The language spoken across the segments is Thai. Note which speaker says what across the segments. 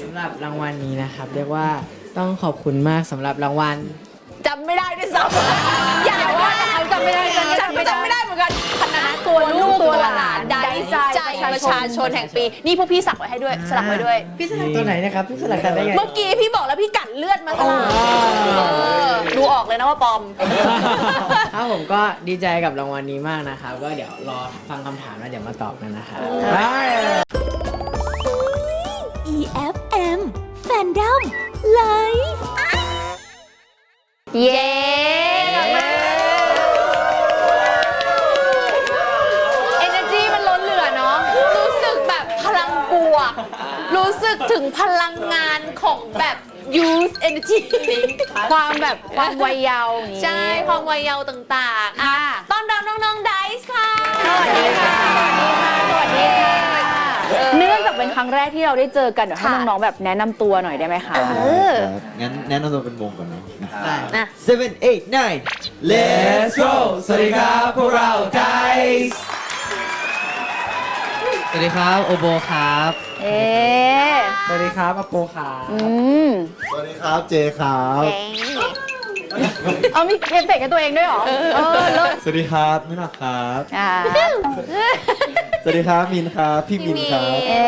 Speaker 1: สำหรับรางวัลนี้นะครับ เรียกว่าต้องขอบคุณมากสำหรับรางวัล
Speaker 2: จำไม่ได้ด้วยซ้ำ อย่าว่าเขาจำไม่ได้ฉันก็จำไม่ได้เหมือนกันคณะตัวลูกตัวหลานได้ใจประชาชนแห่งปี นี่พวกพี่สักไว้ให้ด้วย สลักไว้ด้วย
Speaker 1: พี่สลักตัวไหนนะครับพี่สลักกันได้ไง
Speaker 2: เมื่อกี้พี่บอกแล้วพี่กัดเลือดมาสลักเออดูออกเลยนะว่าปลอม
Speaker 1: ครับผมก็ดีใจกับรางวัลนี้มากนะครับ ก็เดี๋ยวรอฟังคำถามแล้วเดี๋ยวมาตอบกันนะครับ
Speaker 3: EFM Fandom Live
Speaker 2: เย้กลับมาเอเนจีมันล้นเหลือเนาะ รู้สึกแบบพลังบวก รู้สึกถึงพลังงานของแบบ youth energy
Speaker 4: ความแบบความวัยเยาว์อย่างนี้
Speaker 2: ใช่ ความวัยเยาว์ต่างๆ
Speaker 4: ค่ะ
Speaker 2: ต้อนรับน้องๆ ไดซ์ค่ะ
Speaker 4: สวัสดีค่ะ สวัสดีค่ะ เนื่องจากเป็นครั้งแรกที่เราได้เจอกันเดี๋ยวให้
Speaker 2: ค่ะ
Speaker 4: น้องๆแบบแนะนำตัวหน่อยได้ไหมคะ
Speaker 2: เออ
Speaker 5: ครับงั้นแนะนำตัวเป็นวงก่อนเนาะ
Speaker 1: ได้
Speaker 2: นะ
Speaker 5: seven eight nine let's go สวัสดีครับพวกเราได
Speaker 6: สวัสดีครับ โอโบครับ
Speaker 4: เอ๊ะ
Speaker 1: สวัสดีครับอโปขา
Speaker 4: อืม
Speaker 5: สวัสดีครับเจครับ
Speaker 4: เอามีเอฟเฟกต์กับตัวเองด้วยเหรอ เออเลิศ
Speaker 5: สวัสดีครับมินาครับ
Speaker 4: อ่า
Speaker 5: สวัสดีครับมินครับพี่มินครับ
Speaker 4: เอ๊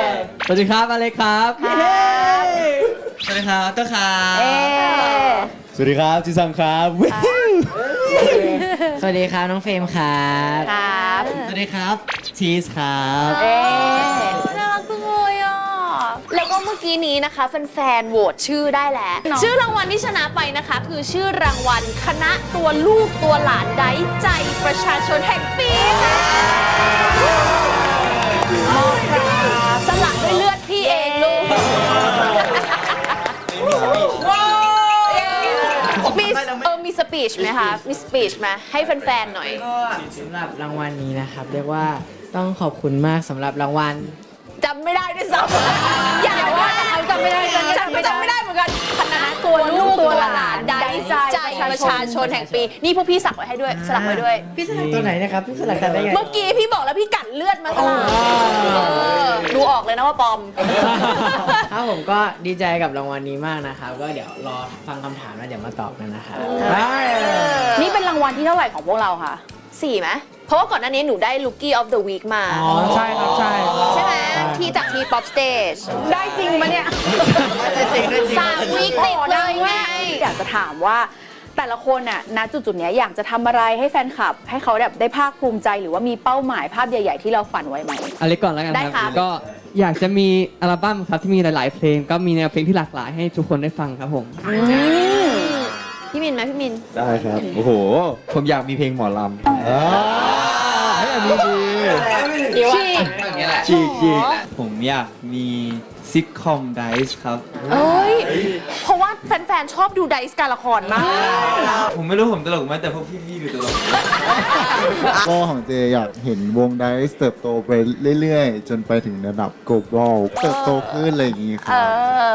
Speaker 4: ะ
Speaker 6: สวัสดีครับอเล็กครับ
Speaker 4: ครับ
Speaker 6: สวัสดีครับต้นครับ
Speaker 4: เอ๊ะ
Speaker 5: สวัสดีครับจิซังครับ
Speaker 1: สวัสดีครับน้องเฟรมครับ
Speaker 4: ครับ
Speaker 6: สวัสดีครับชีสครับ
Speaker 4: เอ๊ะ
Speaker 2: เมื่อกี้นี้นะคะแฟนๆโหวตชื่อได้แล้ว
Speaker 4: เนาะ
Speaker 2: ชื่อรางวัลที่ชนะไปนะคะ คือชื่อรางวัลคณะตัวลูกตัวหลานไดซ์ใจประชาชนแห่งปีค่ะสลักด้วยเลือดพี่เองลูกมีเออมีสปีชไหมคะมีสปีชไหมให้แฟนๆหน่อย
Speaker 1: ก็สำหรับรางวัลนี้นะครับ เรียกว่าต้องขอบคุณมากสำหรับรางวัล
Speaker 2: จำไม่ได้ด้วยซ้ำอย่าว่าเขาจำไม่ได้ฉันก็จำไม่ได้เหมือนกันคณะตัวลูกตัวหลานได้ใจประชาชนแห่งปี นี่พวกพี่สักไว้ให้ด้วยสลักไว้ด้วย
Speaker 1: พี่สลักตัวไหนนะครับพี่สลักกันได้ไง
Speaker 2: เมื่อกี้พี่บอกแล้วพี่กัดเลือดมาสลักเออดูออกเลยนะว่าปลอม
Speaker 1: ครับผมก็ดีใจกับรางวัลนี้มากนะครับ ก็เดี๋ยวรอฟังคำถามแล้วเดี๋ยวมาตอบกันนะครับ
Speaker 4: นี่เป็นรางวัลที่เท่าไหร่ของพวกเราคะ
Speaker 2: สี่ไหมเพราะว่าก่อนหน้านี้หนูได้ Rookie of the Week มา
Speaker 1: อ๋อ ใช่ครับ ใช่
Speaker 2: ใช่ไหม ที่จากที่ Pop Stage
Speaker 4: ได้จริงปะเนี่ย
Speaker 2: สามวีคติดเลยไง
Speaker 4: อยากจะถามว่าแต่ละคนน่ะณจุดจุดๆเนี้ยอยากจะทำอะไรให้แฟนคลับ ให้เขาแบบได้ภาคภูมิใจหรือว่ามีเป้าหมายภาพใหญ่ ๆ ที่เราฝันไว้ไหม
Speaker 6: อเล็กก่อนแล้วกัน
Speaker 2: ได้
Speaker 6: ค
Speaker 2: ครั
Speaker 6: รับก็อยากจะมีอัลบั้มครับที่มีหลาย ๆ เพลง ก็มีแนวเพลงที่หลากหลายให้ทุกคนได้ฟังครับผม
Speaker 2: พี่มินไหมพี่มิน
Speaker 5: ได้ครับโอ้โห ผมอยากมีเพลงหมอลำอ่าให้อันนี้ดี
Speaker 2: ฉีก
Speaker 5: จีจี
Speaker 7: ผมอยากมีซิทคอมไดส์ครับ
Speaker 2: เอ้ย เพราะว่าแฟนๆ ชอบดูไดส์การละครมาก
Speaker 7: ผมไม่รู้ผมตลกไหมแต่พวกพี่ๆดูตลก
Speaker 8: ก็ของเจอยากเห็นวงไดซ์เติบโตไปเรื่อยๆ จนไปถึงระดับ global เติบโตขึ้นอะไรอย่างงี้ค
Speaker 2: เอ
Speaker 8: รับ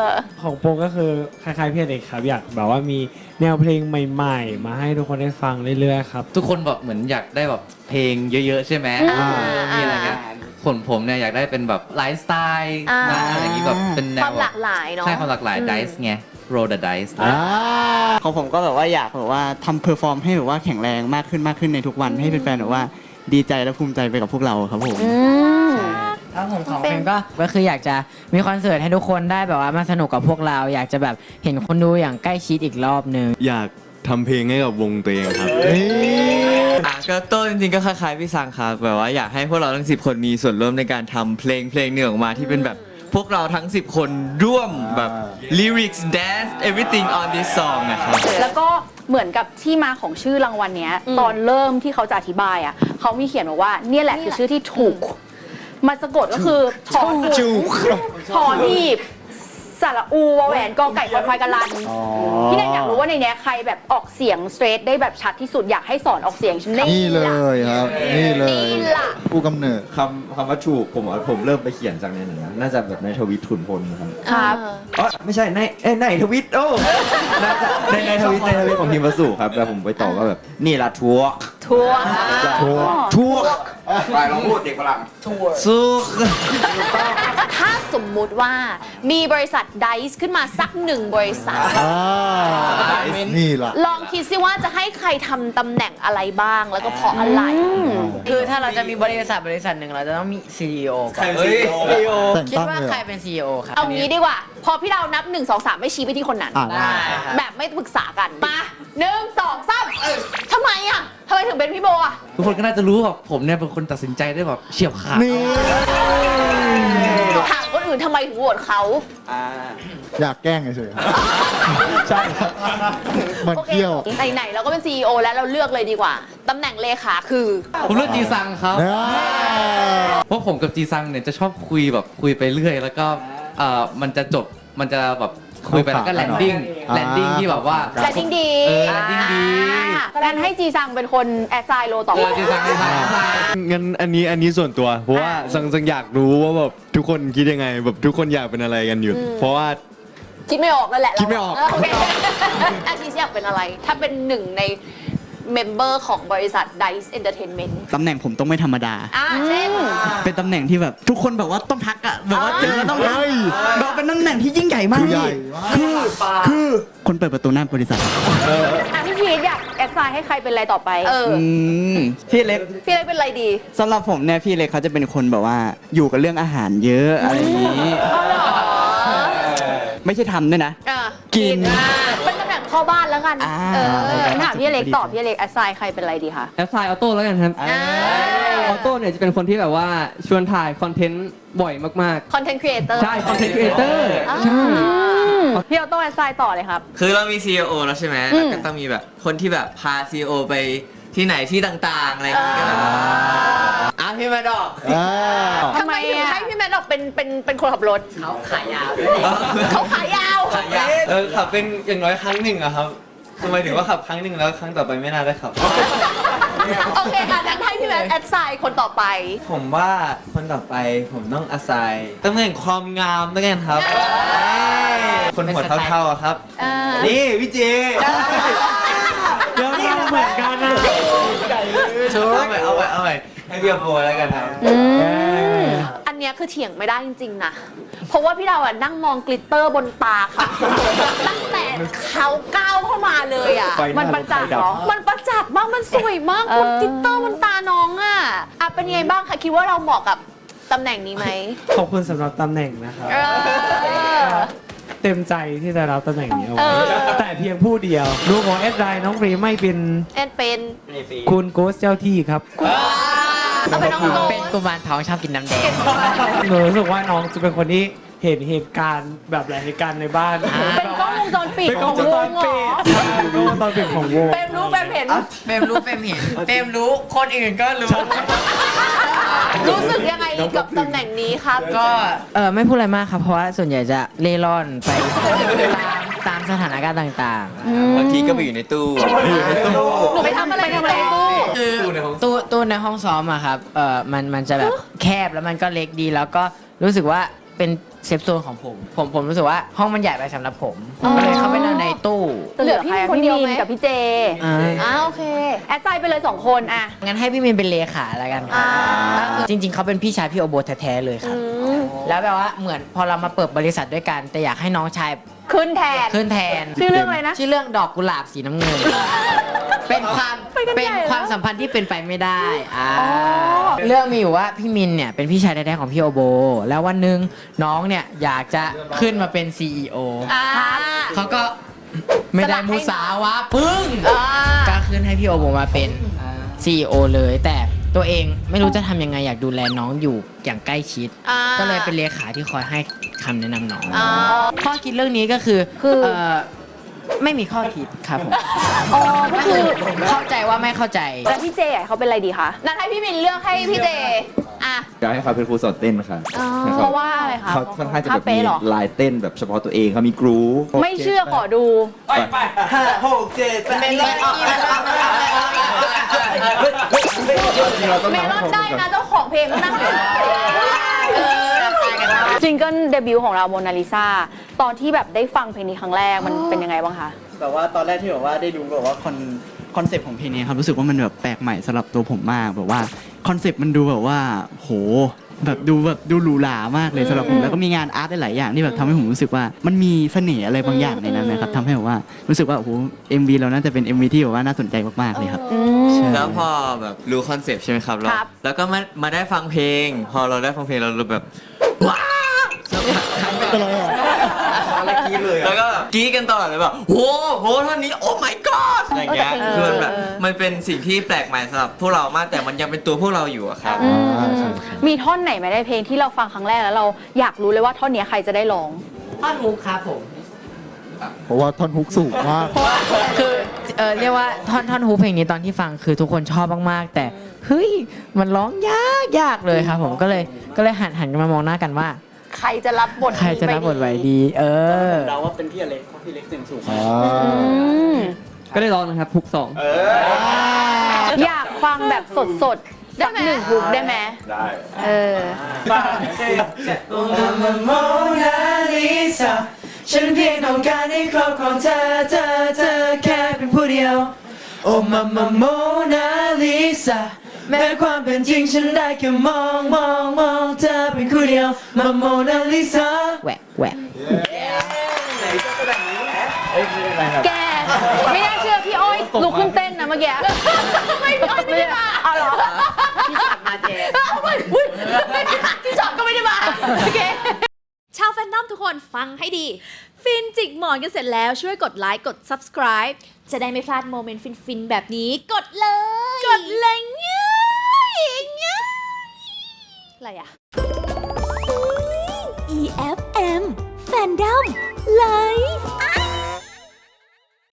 Speaker 2: อ
Speaker 9: ของโปก็คือคล้ายๆพี่เอกครับ อยากแบบว่ามีแนวเพลงใหม่ ๆ มาให้ทุกคนได้ฟังเรื่อยๆครับ
Speaker 6: ทุกคนแบบเหมือนอยากได้แบบเพลงเยอะ ๆ ใช่ไหม
Speaker 2: อ่า
Speaker 6: มีอะไรเงี้ย ผลผมเนี่ยอยากได้เป็นแบบไลฟ์สไตล์
Speaker 2: อ่า
Speaker 6: นะอะไรอย่างงี้แบบเป็นแน
Speaker 2: คววามหลากหลายเนาะ
Speaker 6: ใช่ความหลากหลาย dice ไง roll the dice
Speaker 8: อ่า
Speaker 10: ของผมก็แบบว่าอยากแบบว่าทำเพอร์ฟอร์มให้แบบว่าแข็งแรงมากขึ้นมากขึ้นในทุกวันให้แฟนๆแบบว่าดีใจและภูมิใจไปกับพวกเราครับผม
Speaker 1: ครับผมของเฟรมก็ก็คืออยากจะมีคอนเสิร์ตให้ทุกคนได้แบบว่ามาสนุกกับพวกเรา อยากจะแบบเห็นคนดูอย่างใกล้ชิดอีกรอบหนึ่ง
Speaker 5: อยากทำเพลงให้กับวงตัวเองครับ
Speaker 7: อะก็ต้นจริงๆก็คล้ายๆพี่ซังครับแบบว่าอยากให้พวกเราทั้ง 10 คนมีส่วนร่วมในการทำเพลงเพลงหนึ่งออกมาที่เป็นแบบพวกเราทั้ง 10 คนร่วมแบบ lyrics dance everything on this song นะครับ
Speaker 4: แล้วก็เหมือนกับที่มาของชื่อรางวัลเนี้ย ตอนเริ่มที่เขาจะอธิบายอะเขามีเขียนบอกว่าเนี่ยแหละคือชื่อที่ถูก มันสะกดก็คือถอนถูกถอนหีบ สระอูวอแหวนกอไก่คอยพายกะลัน
Speaker 8: อ๋อ
Speaker 4: พี่แนนอยากรู้ว่าในเนี้ยใครแบบออกเสียงสเตรทได้แบบชัดที่สุดอยากให้สอนออกเสียงฉันได้
Speaker 8: นี่เลยครับ นี่เลย
Speaker 2: นี่ล่ะ
Speaker 8: ผู้กำเนิด
Speaker 5: คำคำว่าถูกผมว่าผมเริ่มไปเขียนจากในหนังนะน่าจะแบบในทวิตถุนพลครับ
Speaker 4: ครับ
Speaker 5: อ๋อไม่ใช่ในเอ้ยในทวิตโอ้น่าจะในในทวิตในทวิตของพิมพ์วสุครับแล้วผมไปต่อก็แบบนี่ละทัวร์
Speaker 2: ทัวร์
Speaker 8: ทัวร์
Speaker 5: ทั่วไปลองพูดเด็กฝรั่ง
Speaker 7: สู้
Speaker 2: ถ้าสมมุติว่ามีบริษัทไดซ์ขึ้นมาสักหนึ่งบริษัท
Speaker 8: อ่านี่ล่ะ
Speaker 2: ลองคิดซิว่าจะให้ใครทำตำแหน่งอะไรบ้างแล้วก็เพราะอะไร
Speaker 1: คือถ้าเราจะมีบริษัทบริษัทหนึ่งเราจะต้องมี CEO ก่อน
Speaker 5: เฮ้ย
Speaker 8: แต่ง
Speaker 1: คิด
Speaker 8: ตั้ง
Speaker 1: ว่า
Speaker 8: เลย
Speaker 1: ใคร
Speaker 8: เหรอ
Speaker 1: เป็น CEO ครับ
Speaker 2: เอางี้ดีกว่า พอพี่เรานับ 1 2 3 ไม่ชี้ไปที่คนนั้น
Speaker 8: อ่าได้
Speaker 1: ได้ครับ
Speaker 2: แบบไม่ปรึกษากัน มาหนึ่งสองสาม ทำไมอะทำไมถึงเป็นพี่โบอะ
Speaker 11: ทุกคนก็น่าจะรู้ว่าผมเนี่ยเป็นคนตัดสินใจได้แบบเฉียบขาด
Speaker 8: นี่
Speaker 2: ถามคนอื่นทำไมถึงโหวตเขา
Speaker 8: อยากแกล้งเฉยๆครับใช่ครับมัน
Speaker 2: โอเค
Speaker 8: เที่ยว
Speaker 2: ไหนๆเราก็เป็น CEO แล้วเราเลือกเลยดีกว่า ตำแหน่งเลขาคือ
Speaker 11: ผมเลือกจีซังครับ
Speaker 8: อ่า
Speaker 11: เพราะผมกับจีซังเนี่ยจะชอบคุยแบบคุยไปเรื่อย แล้วก็เอ่อมันจะจบมันจะแบบ คุยไปแล้วก็แลนดิ้งแลนดิ้งที่แบบว่า
Speaker 2: แลนดิ้งดี
Speaker 11: เออ landing ดี
Speaker 4: งั้นให้จีซังเป็นคนแอดไซน์โลต่อ
Speaker 11: เอ
Speaker 4: ไป
Speaker 11: อจีซังจีซัง
Speaker 12: งั้นอันนี้อันนี้ส่วนตัว เพราะว่าสังสังอยากรู้ว่าแบบทุกคนคิดยังไงแบบทุกคนอยากเป็นอะไรกันอยู่ เพราะว่า
Speaker 2: คิดไม่ออกนั่นแหละ
Speaker 12: คิดไม่ออก
Speaker 2: โอเคอาชีพอยากเป็นอะไร ถ้าเป็นหนึ่งใน เมมเบอร์ของบริษัท Dice Entertainment
Speaker 10: ตำแหน่งผมต้องไม่ธรรมดา
Speaker 2: อ่าเช่น
Speaker 10: เป็นตำแหน่งที่แบบ ทุกคนแบบว่าต้องทักอะแบบว่าเจอแล้วต้องทัก
Speaker 8: เรา
Speaker 10: เป็นตำแหน่งที่ยิ่งใหญ่มาก
Speaker 8: คือใหญ่มาก
Speaker 10: คือคือคนเปิดประตูหน้าบริษัท
Speaker 4: อะพี่พีทอยากแอดไซน์ให้ใครเป็นอะไรต่อไป
Speaker 2: เออ
Speaker 10: อืมพี่เล็ก
Speaker 2: พี่อะไรเป็นอะไรดี
Speaker 10: สำหรับผมเนี่ยพี่เล็กเขาจะเป็นคนแบบว่าอยู่กับเรื่องอาหารเยอะอะไรอย่างนี้ ไม่ใช่ทำด้วยนะ
Speaker 2: อะ
Speaker 10: กิน
Speaker 2: เป็นต งพ่อบ้านแล้วกัน
Speaker 10: อ่า
Speaker 2: เออ
Speaker 4: ถามพี่เล็กตอบพี่เล็กแอดไซน์ใครเป็นอะไรดีคะ
Speaker 6: แอดไซน์ออโต้แล้วกันครับ
Speaker 2: อ่า
Speaker 6: ออโต้เนี่ยจะเป็นคนที่แบบว่าชวนถ่ายคอนเทนต์บ่อยมาก
Speaker 2: คอนเทนต์ครีเอเตอร์
Speaker 6: ๆ ใช่คอนเทนต์ครีเอเตอร์ใช่
Speaker 4: พี่ออโต้แอดไซน์ต่อเลยครับ
Speaker 7: คือเรามี CEO แล้วใช่ไหมแล้วก็ต้องมีแบบคนที่แบบพา CEO ไปที่ไหนที่ต่างๆ อะไรอย่างเงี้ยก็แบบอะพี่มาดอก
Speaker 8: อ่า
Speaker 2: ทำไมถึงให้พี่แมทออกเป็นเป็นเป็นคนขับรถ
Speaker 1: เขาขายยาว
Speaker 2: เขาขายาว
Speaker 7: เออขับเป็นอย่างน้อยครั้งหนึ่งอะครับทำไมถึงว่าขับครั้งหนึ่งแล้วครั้งต่อไปไม่น่าได้ขับ
Speaker 2: โอเคค่ะงั้นให้พี่แมทแอดไซน์คนต่อไป
Speaker 7: ผมว่าคนต่อไปผมต้องอาศัยตำแหน่งความงามด้วยกันครับคนหัวเท่าๆอะครับ
Speaker 2: อ่า
Speaker 7: นี่พี่เจ
Speaker 9: เดี๋ยวเราเหมือนกันนะ
Speaker 7: เอาไปเอาไปเอาไปให้เบียร์โบแล้วกันครับ
Speaker 2: อันเนี้ยคือเถียงไม่ได้จริงๆนะ เพราะว่าพี่ดาวอะนั่งมองกลิตเตอร์บนตาค่ะ ตั้งแต่เขาก้าวเข้ามาเลยอะ
Speaker 4: มันประจักษ์เหรอ
Speaker 2: มันประจักษ์มาก มันสวยมาก
Speaker 4: เออ
Speaker 2: คุณกลิตเตอร์บนตาน้องอะอะเป็นยังไงบ้างคะคิดว่าเราเหมาะกับตำแหน่งนี้ไหม
Speaker 9: ขอบคุณสำหรับตำแหน่งนะครับ
Speaker 2: เออ
Speaker 9: เต็มใจที่จะรับตำแหน่งนี้เอา
Speaker 2: เอ
Speaker 9: ไว้
Speaker 2: อ
Speaker 9: แต่เพียงผู้เดียวรู้ของแอดไลน์น้องฟรีไม่เป็น
Speaker 2: แอนเป็น
Speaker 9: คุณโกสเจ้าที่ครับ
Speaker 2: เอาไปน้องโก
Speaker 1: เป็นกุมารทองชอบกินน้ำแดง
Speaker 9: หนูรู้สึกว่าน้องจะเป็นคนที่เห็นเหตุการณ์แบบหลายเหตุการณ์ในบ้าน
Speaker 4: เป็นกล้องวงจรปิด
Speaker 9: เป็นกล้องวงจรปิดเป็นกล้องวงจรปิดของวง
Speaker 2: เปมรู้เปมเห็น
Speaker 1: เปมรู้เปมเห็นเปมรู้คนอื่นก็รู้
Speaker 2: รู้สึกยังไงกับตำแหน่งนี้ครับ
Speaker 1: ก็เออไม่พูดอะไรมากครับ เพราะว่าส่วนใหญ่จะเล่ร่อนไป ตามตามสถานการณ์ต่าง
Speaker 7: บางทีก็ไปอยู่ในตู้
Speaker 2: หนูไปทำอะไรในตู้
Speaker 1: ๆ คือตู้ ตู้ในห้องซ้อมอะครับ เออมันมันจะแบบแคบแล้วมันก็เล็กดี แล้วก็รู้สึกว่าเป็นเซฟโซนของผม ผมผมรู้สึกว่าห้องมันใหญ่ไปสำหรับผมก็เลยเข้าไปนอนในตู้
Speaker 4: เหลือพี่คนเดียวไหมกับพี่เจ
Speaker 1: อ่า
Speaker 2: อ่าโอเค
Speaker 4: แอดไซน์ไปเลยสองคนอะ
Speaker 1: งั้นให้พี่มินเป็นเลขาแล้วกันครับ
Speaker 2: อ่า
Speaker 1: ก็คือจริง ๆเขาเป็นพี่ชายพี่โอโบแท้ๆเลยครับ แล้วแบบว่าเหมือนพอเรามาเปิดบริษัทด้วยกัน แต่อยากให้น้องชาย
Speaker 4: ขึ้นแทน
Speaker 1: ขึ้นแทน
Speaker 4: ชื่อเรื่องอะไรนะ
Speaker 1: ชื่อเรื่องดอกกุหลาบสีน้ำเงิน เป็นความเป็นความสัมพันธ์ที่เป็นไปไม่ได้อ่าเรื่องมีอยู่ว่าพี่มินเนี่ยเป็นพี่ชายแท้ๆของพี่โอโบ แล้ววันหนึ่งน้องเนี่ยอยากจะขึ้นมาเป็น CEO
Speaker 2: อ่า
Speaker 1: เขาก็ไม่ได้มุสาวะปึ้ง
Speaker 2: อ่า
Speaker 1: ก็ขึ้นให้พี่โอโบมาเป็น CEO เลยแต่ ตัวเองไม่รู้จะทำยังไงอยากดูแลน้องอยู่อย่างใกล้ชิด
Speaker 2: อ่า
Speaker 1: ก็เลยเป็นเลขาที่คอยให้คำแนะนำน้อง
Speaker 2: อ่า
Speaker 1: ข้อคิดเรื่องนี้ก็คือ
Speaker 4: คือ
Speaker 1: เอ่อไม่มีข้อคิดครับผม
Speaker 4: อ๋อก็คือ
Speaker 1: เข้าใจว่าไม่เข้าใจ
Speaker 4: แล้วพี่เจอะเขาเป็นอะไรดีคะ
Speaker 2: นั่นให้พี่มินเลือกให้พี่เจ อะ
Speaker 5: อยากให้เขาเป็นครูสอนเต้นค่ะ
Speaker 4: เพราะว่าอะไรคะ
Speaker 5: เขาค่อนข้างจะ
Speaker 4: ท่า
Speaker 5: แบบมี
Speaker 4: เป๊ะเหรอ
Speaker 5: ลายเต้นแบบเฉพาะตัวเองเขามีกรูฟ
Speaker 4: ไม่เชื่อขอดู
Speaker 7: ห้าหกเจ็ดแปด
Speaker 2: เมลอนได้นะเจ้าของเพลงก็นั่งอยู่เออ
Speaker 4: ซิงเกิลเดบิวต์ของเราโมนาลิซาตอนที่แบบได้ฟังเพลงนี้ครั้งแรกมันเป็นยังไงบ้างคะ
Speaker 10: แบบว่าตอนแรกที่แบบว่าได้ดูแบบว่าคอนคอนเซปต์ของเพลงนี้ครับรู้สึกว่ามันแบบแปลกใหม่สำหรับตัวผมมากแบบว่าคอนเซปต์มันดูแบบว่า โห แบบดูแบบดูหรูหรามากเลยสำหรับผมแล้วก็มีงานอาร์ตหลายๆอย่างที่แบบทำให้ผมรู้สึกว่ามันมีเสน่ห์อะไรบางอย่างในนั้นนะครับทำให้แบบว่ารู้สึกว่าโอ้โห MV เราน่าจะเป็น MV ที่แบบว่าน่าสนใจมากๆเลยครับ ใช่
Speaker 7: แล้วพอแบบรู้คอนเซปต์ใช่ไหมครับเรา
Speaker 2: ครับ
Speaker 7: แล้วก็มามาได้ฟังเพลง พอเราได้ฟังเพลงเราแบบว้าว
Speaker 8: เป็นไรอะ
Speaker 7: แล้วก็แบบกรี๊ดกันตลอดเลยแบบโหโหท่อนนี้ โอ้ my god อะไรอย่างเงี้ย
Speaker 2: เออ
Speaker 7: คือมันแบบ
Speaker 2: เออ
Speaker 7: มันเป็นสิ่งที่แปลกใหม่สำหรับพวกเรามากแต่มันยังเป็นตัวพวกเราอยู่อะครับ
Speaker 8: อ่าใช่ใช่
Speaker 4: มีท่อนไหนไหมในเพลงที่เราฟังครั้งแรกแล้วเราอยากรู้เลยว่าท่อนเนี้ยใครจะได้ร้อง
Speaker 1: ท่อนฮุกครับผม
Speaker 8: เพราะว่าท่อนฮุกสูงมาก
Speaker 1: คือเออเรียกว่าท่อนท่อนฮุกเพลงนี้ตอนที่ฟังคือทุกคนชอบมากๆ แต่เฮ้ยมันร้องยากยากเลยครับผมก็เลยก็เลยหันหันกันมามองหน้ากันว่า
Speaker 2: ใครจะรับบท
Speaker 1: ใครจะรับบทไหวดี เออ
Speaker 10: เราว่าเป็นพี่อเล็กเพราะพี่เล็กเสียงสูง
Speaker 8: อ่า
Speaker 6: ก็ได้ร้องนะครับฮุกสอง
Speaker 4: อยากฟังแบบสดๆสักหนึ่งฮุกได้ไหมได้ เออ
Speaker 1: โมนาลิซาฉันเพียงต้องการให้ครอบครองเธอเธอเธอแค่เป็นผู้เดียว โอ้มามาโมนาลิซาแม้ความเป็นจริงฉันได้แค่มองมองมองเธอเป็นคู่เดียว มาโมนาลิซา แหวกแหวก
Speaker 4: แกไม่น่า เชื่อพี่อ้อยลุกขึ้นเต้นนะเมื่อกี้ไม่พี่อ้อยไม่ได้มาเอาเหรอ
Speaker 1: พี่ขัดมาเจ
Speaker 2: ที่ชอบก็ไม่ได้มาโอเค
Speaker 3: ชาวแฟนนอมทุกคนฟังให้ดี ฟินจิกหมอนกันเสร็จแล้วช่วยกดไลค์กด subscribe จะได้ไม่พลาดโมเมนต์ฟินๆ แบบนี้ กดเลย กดเลยง่ายง่ายอะไรอะ EFM Fandom